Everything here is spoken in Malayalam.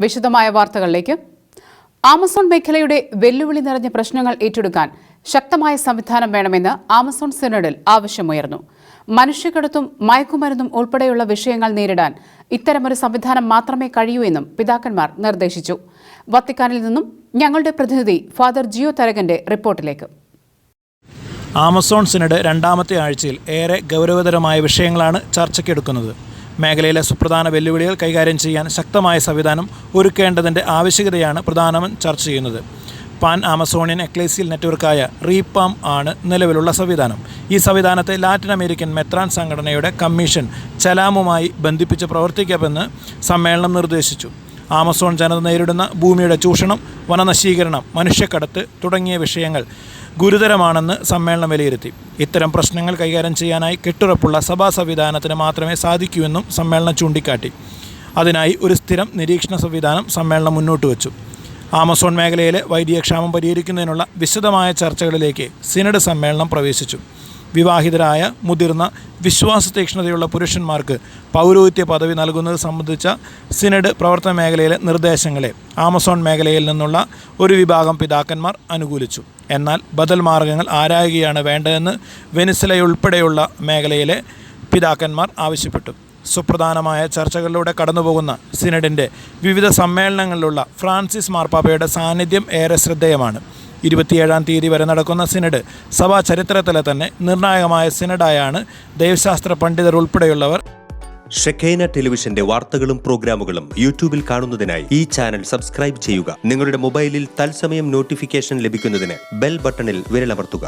വിശദമായ വാർത്തകളിലേക്ക്. ആമസോൺ മേഖലയുടെ വെല്ലുവിളി നിറഞ്ഞ പ്രശ്നങ്ങൾ ഏറ്റെടുക്കാൻ ശക്തമായ സംവിധാനം വേണമെന്ന് ആമസോൺ സിനഡിൽ ആവശ്യമുയർന്നു. മനുഷ്യക്കടത്തും മയക്കുമരുന്നും ഉൾപ്പെടെയുള്ള വിഷയങ്ങൾ നേരിടാൻ ഇത്തരമൊരു സംവിധാനം മാത്രമേ കഴിയൂ എന്നും പിതാക്കന്മാർ നിർദ്ദേശിച്ചു. വത്തിക്കാനിൽ നിന്നും ഞങ്ങളുടെ പ്രതിനിധി ഫാദർ ജിയോ തരകന്റെ റിപ്പോർട്ടിലേക്ക്. ആമസോൺ സിനഡ് രണ്ടാമത്തെ ആഴ്ചയിൽ ഏറെ ഗൗരവതരമായ വിഷയങ്ങളാണ് ചർച്ചയ്ക്കെടുക്കുന്നത്. മേഖലയിലെ സുപ്രധാന വെല്ലുവിളികൾ കൈകാര്യം ചെയ്യാൻ ശക്തമായ സംവിധാനം ഒരുക്കേണ്ടതിന്റെ ആവശ്യകതയാണ് പ്രധാനമൻ ചർച്ച ചെയ്യുന്നത്. പാൻ ആമസോണിയൻ എക്ലേസിയൽ നെറ്റ്വർക്കായ റീപാം ആണ് നിലവിലുള്ള സംവിധാനം. ഈ സംവിധാനത്തെ ലാറ്റിൻ അമേരിക്കൻ മെത്രാൻ സംഘടനയുടെ കമ്മീഷൻ ചലാമുമായി ബന്ധിപ്പിച്ച് പ്രവർത്തിക്കാമെന്ന് സമ്മേളനം നിർദ്ദേശിച്ചു. ആമസോൺ ജനത നേരിടുന്ന ഭൂമിയുടെ ചൂഷണം വനനശീകരണം മനുഷ്യക്കടത്ത് തുടങ്ങിയ വിഷയങ്ങൾ ഗുരുതരമാണെന്ന് സമ്മേളനം വിലയിരുത്തി. ഇത്തരം പ്രശ്നങ്ങൾ കൈകാര്യം ചെയ്യാനായി കെട്ടുറപ്പുള്ള സഭാ സംവിധാനത്തിന് മാത്രമേ സാധിക്കൂവെന്നും സമ്മേളനം ചൂണ്ടിക്കാട്ടി. അതിനായി ഒരു സ്ഥിരം നിരീക്ഷണ സംവിധാനം സമ്മേളനം മുന്നോട്ട് വച്ചു. ആമസോൺ മേഖലയിലെ വൈദ്യക്ഷാമം പരിഹരിക്കുന്നതിനുള്ള വിശദമായ ചർച്ചകളിലേക്ക് സിനഡ് സമ്മേളനം പ്രവേശിച്ചു. വിവാഹിതരായ മുതിർന്ന വിശ്വാസ തീക്ഷ്ണതയുള്ള പുരുഷന്മാർക്ക് പൗരോഹിത്യ പദവി നൽകുന്നത് സംബന്ധിച്ച സിനഡ് പ്രവർത്തന മേഖലയിലെ നിർദ്ദേശങ്ങളെ ആമസോൺ മേഖലയിൽ നിന്നുള്ള ഒരു വിഭാഗം പിതാക്കന്മാർ അനുകൂലിച്ചു. എന്നാൽ ബദൽ മാർഗങ്ങൾ ആരായുകയാണ് വേണ്ടതെന്ന് വെനിസലയുൾപ്പെടെയുള്ള മേഖലയിലെ പിതാക്കന്മാർ ആവശ്യപ്പെട്ടു. സുപ്രധാനമായ ചർച്ചകളിലൂടെ കടന്നുപോകുന്ന സിനഡിന്റെ വിവിധ സമ്മേളനങ്ങളിലുള്ള ഫ്രാൻസിസ് മാർപ്പാപ്പയുടെ സാന്നിധ്യം ഏറെ ശ്രദ്ധേയമാണ്. ഇരുപത്തിയേഴാം തീയതി വരെ നടക്കുന്ന സിനഡ് സഭാ ചരിത്രത്തിലെ തന്നെ നിർണായകമായ സിനഡായാണ് ദൈവശാസ്ത്ര പണ്ഡിതർ ഉൾപ്പെടെയുള്ളവർ. ഷെഖൈന ടെലിവിഷന്റെ വാർത്തകളും പ്രോഗ്രാമുകളും യൂട്യൂബിൽ കാണുന്നതിനായി ഈ ചാനൽ സബ്സ്ക്രൈബ് ചെയ്യുക. നിങ്ങളുടെ മൊബൈലിൽ തത്സമയം നോട്ടിഫിക്കേഷൻ ലഭിക്കുന്നതിന് ബെൽ ബട്ടണിൽ വിരലമർത്തുക.